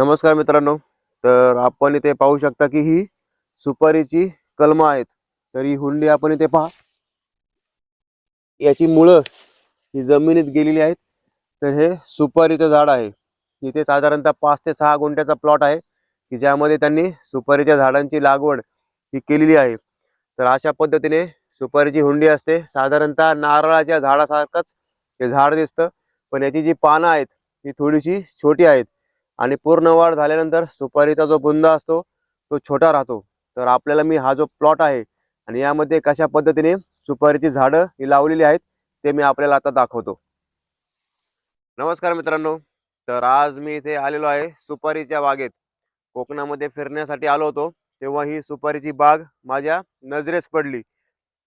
नमस्कार मित्रांनो. तर आपण इथे पाहू शकता की ही सुपारीची कलमं आहेत. तर ही हुंडी आपण इथे पहा. याची मुळं ही जमिनीत गेलेली आहेत. तर हे सुपारीचं झाड आहे. इथे साधारणतः पाच ते सहा गुंठ्याचा प्लॉट आहे की ज्यामध्ये त्यांनी सुपारीच्या झाडांची लागवड ही केलेली आहे. तर अशा पद्धतीने सुपारीची हुंडी असते. साधारणतः नारळाच्या झाडासारखंच हे झाड दिसतं. पण याची जी पानं आहेत ही थोडीशी छोटी आहेत. आणि पूर्ण वाढ झाल्यानंतर सुपारीचा जो बुंदा असतो तो छोटा राहतो. तर आपल्याला मी हा जो प्लॉट आहे आणि यामध्ये कशा पद्धतीने सुपारीची झाडं ही लावलेली आहेत ते मी आपल्याला आता दाखवतो. नमस्कार मित्रांनो. तर आज मी इथे आलेलो आहे सुपारीच्या बागेत. कोकणामध्ये फिरण्यासाठी आलो होतो तेव्हा ही सुपारीची बाग माझ्या नजरेस पडली.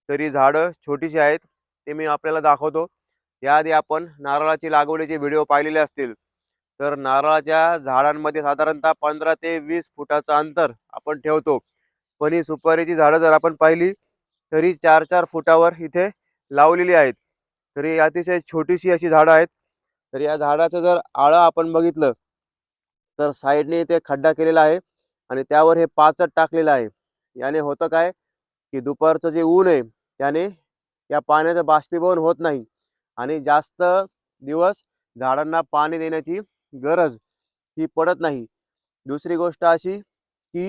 तरी झाडं छोटीशी आहेत ते मी आपल्याला दाखवतो. याआधी आपण नारळाची लागवडीचे व्हिडिओ पाहिलेले असतील. तर नारळाच्या झाडांमध्ये साधारणतः पंधरा ते वीस फुटाचं अंतर आपण ठेवतो. पण ही सुपारीची झाडं जर आपण पाहिली तरी चार चार फुटावर इथे लावलेली आहेत. तरी अतिशय छोटीशी अशी झाडं आहेत. तर या झाडाचं जर आळं आपण बघितलं तर साईडने इथे खड्डा केलेला आहे आणि त्यावर हे पाचट टाकलेलं आहे. याने होतं काय की दुपारचं जे ऊन आहे त्याने या पाण्याचं बाष्पीभवन होत नाही. आणि जास्त दिवस झाडांना पाणी देण्याची गरज ही पडत नाही. दुसरी गोष्ट अशी की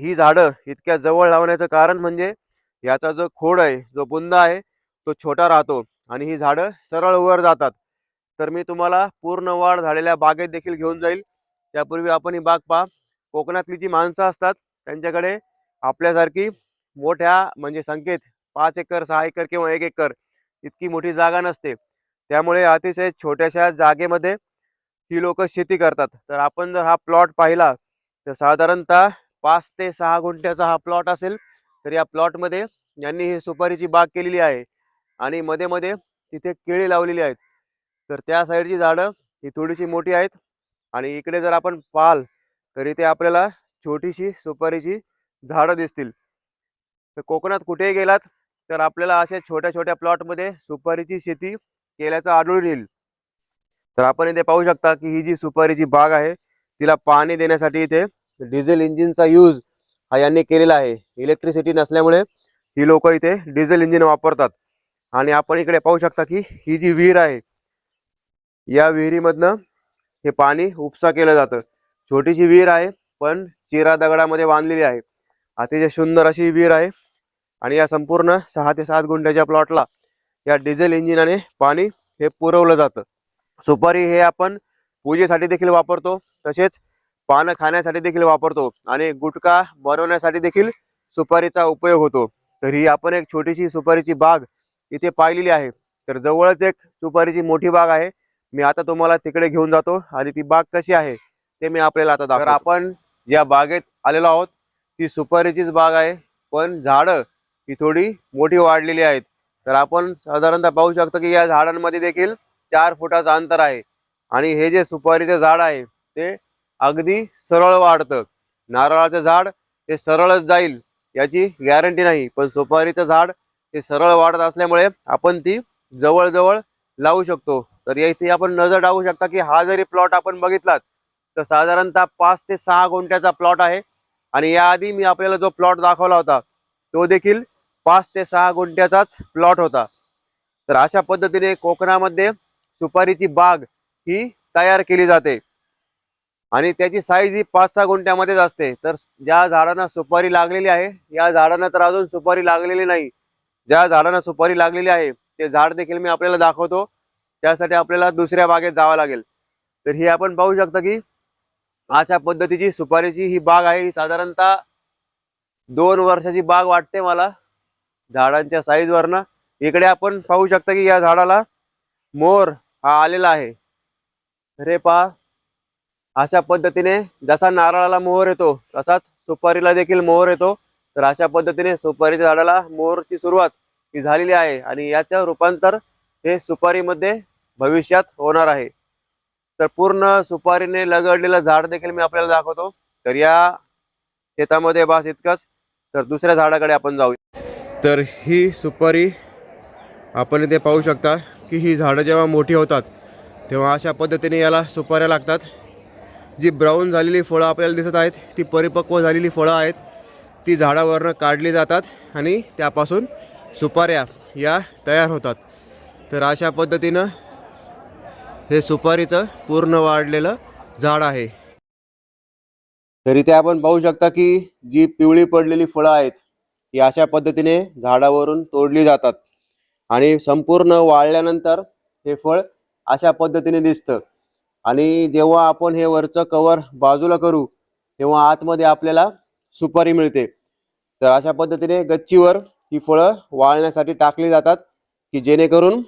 ही झाडं इतक्या जवळ लावण्याचं कारण म्हणजे याचा जो खोड आहे जो बुंदा आहे तो छोटा राहतो आणि ही झाडं सरळ वर जातात. तर मी तुम्हाला पूर्ण वाढ झालेल्या बागेत देखील घेऊन जाईल. त्यापूर्वी आपण ही बाग पहा. कोकणातली जी माणसं असतात त्यांच्याकडे आपल्यासारखी मोठ्या म्हणजे संख्येत पाच एकर सहा एकर किंवा एक एकर इतकी मोठी जागा नसते. त्यामुळे अतिशय छोट्याशा जागेमध्ये ही लोक शेती करतात. तर आपण जर हा प्लॉट पाहिला तर साधारणतः पाच ते सहा गुंठ्याचा हा प्लॉट असेल तर या प्लॉटमध्ये यांनी ही सुपारीची बाग केलेली आहे आणि मध्ये मध्ये तिथे केळी लावलेली आहेत. तर त्या साईडची झाडं ही थोडीशी मोठी आहेत आणि इकडे जर आपण पाहाल तर इथे आपल्याला छोटीशी सुपारीची झाडं दिसतील. तर कोकणात कुठेही गेलात तर आपल्याला अशा छोट्या छोट्या प्लॉटमध्ये सुपारीची शेती केल्याचं आढळून येईल. तर आपण इथे पाहू शकता की ही जी सुपारीची बाग आहे तिला पाणी देण्यासाठी इथे डिझेल इंजिनचा यूज हा यांनी केलेला आहे. इलेक्ट्रिसिटी नसल्यामुळे ही लोक इथे डिझेल इंजिन वापरतात. आणि आपण इकडे पाहू शकता की ही जी विहीर आहे या विहिरीमधनं हे पाणी उपसा केलं जातं. छोटीशी विहीर आहे पण चिरा दगडामध्ये बांधलेली आहे. अतिशय सुंदर अशी विहीर आहे. आणि या संपूर्ण सहा ते सात गुंठ्याच्या प्लॉटला या डिझेल इंजिनाने पाणी हे पुरवलं जातं. सुपारी हे आपण पूजेसाठी देखील वापरतो तसेच पानं खाण्यासाठी देखील वापरतो आणि गुटखा बनवण्यासाठी देखील सुपारीचा उपयोग होतो. तर ही आपण एक छोटीशी सुपारीची बाग इथे पाहिलेली आहे. तर जवळच एक सुपारीची मोठी बाग आहे. मी आता तुम्हाला तिकडे घेऊन जातो आणि ती बाग कशी आहे ते मी आपल्याला आता दाखवतो. आपण या बागेत आलेलो आहोत. ती सुपारीचीच बाग आहे पण झाडं ही थोडी मोठी वाढलेली आहेत. तर आपण साधारणतः पाहू शकतो की या झाडांमध्ये देखील चार फुटाचं अंतर आहे. आणि हे जे सुपारीचं झाड आहे ते अगदी सरळ वाढतं. नारळाचं झाड हे सरळच जाईल याची गॅरंटी नाही. पण सुपारीचं झाड हे सरळ वाढत असल्यामुळे आपण ती जवळजवळ लावू शकतो. तर या इथे आपण नजर टाकू शकता की हा जरी प्लॉट आपण बघितलात तर साधारणतः पाच ते सहा गुंठ्याचा प्लॉट आहे. आणि याआधी मी आपल्याला जो प्लॉट दाखवला होता तो देखील पाच ते सहा गुंठ्याचाच प्लॉट होता. तर अशा पद्धतीने कोकणामध्ये सुपारीची बाग ही तयार केली जाते. आणि त्याची साईज ही पाच सहा गुंठ्यामध्येच असते. तर ज्या झाडांना सुपारी लागलेली आहे या झाडांना तर अजून सुपारी लागलेली नाही. ज्या झाडांना सुपारी लागलेली आहे ते झाड देखील मी आपल्याला दाखवतो. त्यासाठी आपल्याला दुसऱ्या बागेत जावं लागेल. तर ही आपण पाहू शकता की अशा पद्धतीची सुपारीची ही बाग आहे. ही साधारणतः दोन वर्षाची बाग वाटते मला झाडांच्या साईजवरनं इकडे आपण पाहू शकता की या झाडाला मोर हा आलेला आहे. रे पहा अशा पद्धतीने जसा नारळाला मोहर येतो तसाच सुपारीला देखील मोहर येतो. तर अशा पद्धतीने सुपारीच्या झाडाला मोहरची सुरुवात ही झालेली आहे आणि याचं रूपांतर हे सुपारीमध्ये भविष्यात होणार आहे. तर पूर्ण सुपारीने लगडलेलं झाड देखील मी आपल्याला दाखवतो. तर या शेतामध्ये बास इतकंच. तर दुसऱ्या झाडाकडे आपण जाऊ तर ही सुपारी आपण इथे पाहू शकता. की ही झाडं जेव्हा मोठी होतात तेव्हा अशा पद्धतीने याला सुपाऱ्या लागतात. जी ब्राऊन झालेली फळं आपल्याला दिसत आहेत ती परिपक्व झालेली फळं आहेत ती झाडावरनं काढली जातात आणि त्यापासून सुपाऱ्या या तयार होतात. तर अशा पद्धतीनं हे सुपारीचं पूर्ण वाढलेलं झाड आहे. तर इथे आपण पाहू शकता की जी पिवळी पडलेली फळं आहेत ही अशा पद्धतीने झाडावरून तोडली जातात. आणि संपूर्ण वाळल्यानंतर हे फळ अशा पद्धतीने दिसतं. आणि जेव्हा आपण हे वरचं कवर बाजूला करू तेव्हा आतमध्ये आपल्याला सुपारी मिळते. तर अशा पद्धतीने गच्चीवर ही फळं वाळण्यासाठी टाकली जातात की जेणेकरून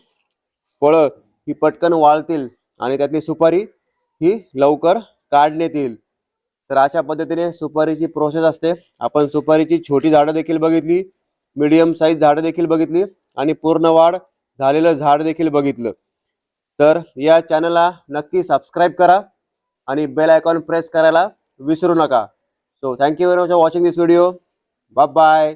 फळं ही पटकन वाळतील आणि त्यातली सुपारी ही लवकर काढण्यात येईल. तर अशा पद्धतीने सुपारीची प्रोसेस असते. आपण सुपारीची छोटी झाडं देखील बघितली मीडियम साईज झाडं देखील बघितली. आणि पूर्ण वाढ झालेलं झाड देखील बघितलं. तर या चॅनलला नक्की सबस्क्राईब करा आणि बेल आयकॉन प्रेस करायला विसरू नका. So thank you very much for watching this video bye bye